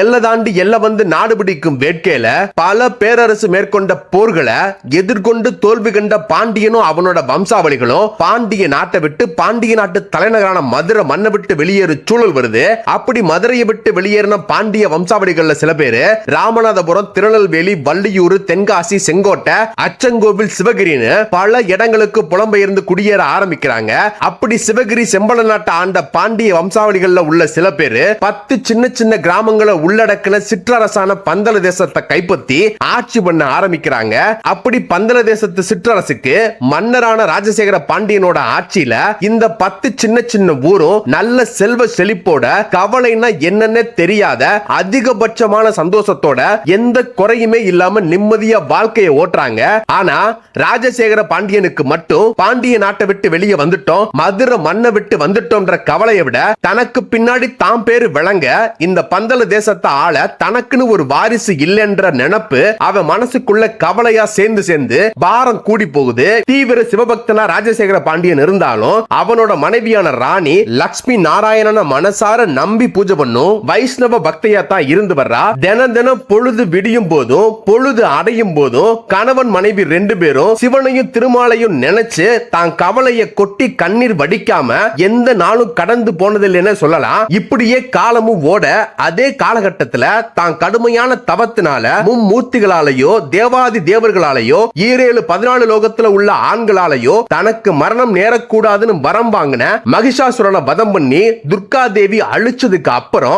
எல்லை தாண்டி எல்லை வந்து நாடு பிடிக்கும் வேட்கையில பல பேரரசு மேற்கொண்ட போர்களை எதிர்கொண்டு தோல்வி கண்ட பாண்டியனும் அவனோட வம்சாவளிகளும் பாண்டிய நாட்டை விட்டு பாண்டிய நாட்டு தலைநகரான மதுரை மண்ணை விட்டு வெளியேறு சூழல் வருது. அப்படி மதுரையை விட்டு வெளியேறின பாண்டிய வம்சாவளிகள்ல சில பேரு ராமநாதபுரம் திருநெல்வேலி வள்ளியூர் தென்காசி செங்கோட்டை அச்சங்கோவில் சிவகிரின்னு பல இடங்களுக்கு புலம்பெயர்ந்து குடியேற ஆரம்பிக்கிறாங்க. அப்படி சிவகிரி செம்பல நாட்டை ஆண்ட பாண்டிய வம்சாவளிகள்ல உள்ள சில பேரு பத்து சின்ன சின்ன கிராமங்களை உள்ளடக்கின சிற்றரசான பந்தல தேசத்தை கைப்பற்றி ஆட்சி பண்ண ஆரம்பிக்கிறாங்க. அப்படி பந்தல தேசத்து சிற்றரசுக்கு மன்னரான ராஜசேகர பாண்டியனோட ஆட்சியில இந்த பத்து சின்ன சின்ன ஊரும் நல்ல செல்வ செழிப்போட கவலைன்னா என்னன்னு தெரியாத அதிகபட்சமான சந்தோஷத்தோட எந்த குறையுமே இல்லாம நிம்மதியா வாழ்க்கையை ஓட்டுறாங்க. ஆனா ராஜசேகர பாண்டியனுக்கு மட்டும் பாண்டிய நாட்டை விட்டு வெளியே வந்துட்டோம் மதுரை மண்ணை விட்டு வந்துட்டோம்ன்ற கவலையை விட தனக்கு பின்னாடி தாம் பேரு விளங்க இந்த பந்தல தேசத்தை ஆள தனக்குன்னு ஒரு வாரிசு இல்லைன்ற நினப்பு அவன் மனசுக்குள்ள கவலையா சேர்ந்து சேர்ந்து பாரம் கூடி போகுது. தீவிர சிவபக்தனா ராஜசேகர பாண்டியன் இருந்தாலும் அவனோட மனைவியான ராணி லக்ஷ்மி நாராயணன மனசார நம்பி பூஜை பண்ணும். வைஷ்ணவ பக்தையா தான் இருந்து வர்றா. தினம் தினம் பொழுது விடியும் போதும் பொழுது அடையும் போதும் கணவன் மனைவி ரெண்டு பேரும் சிவனையும் திருமாலையும் நினைச்சு தான் கவலைய கொட்டி கண்ணீர் வடிக்காம எந்த நாளும் கடந்து போனதில்லைன்னு சொல்லலாம். இப்படியே காலமும் ஓட அதே கால காலகட்டத்துல தான் கடுமையான தவத்தினால மும்மூர்த்திகளாலேயோ தேவாதி தேவர்களாலேயோ ஈரேழு பதினாலு லோகத்துல உள்ள ஆண்களாலேயோ தனக்கு மரணம் நேரக்கூடாதுன்னு வரம் வாங்கின மகிஷாசுரனை வதம் பண்ணி துர்கா தேவி அழிச்சதுக்கு அப்புறம்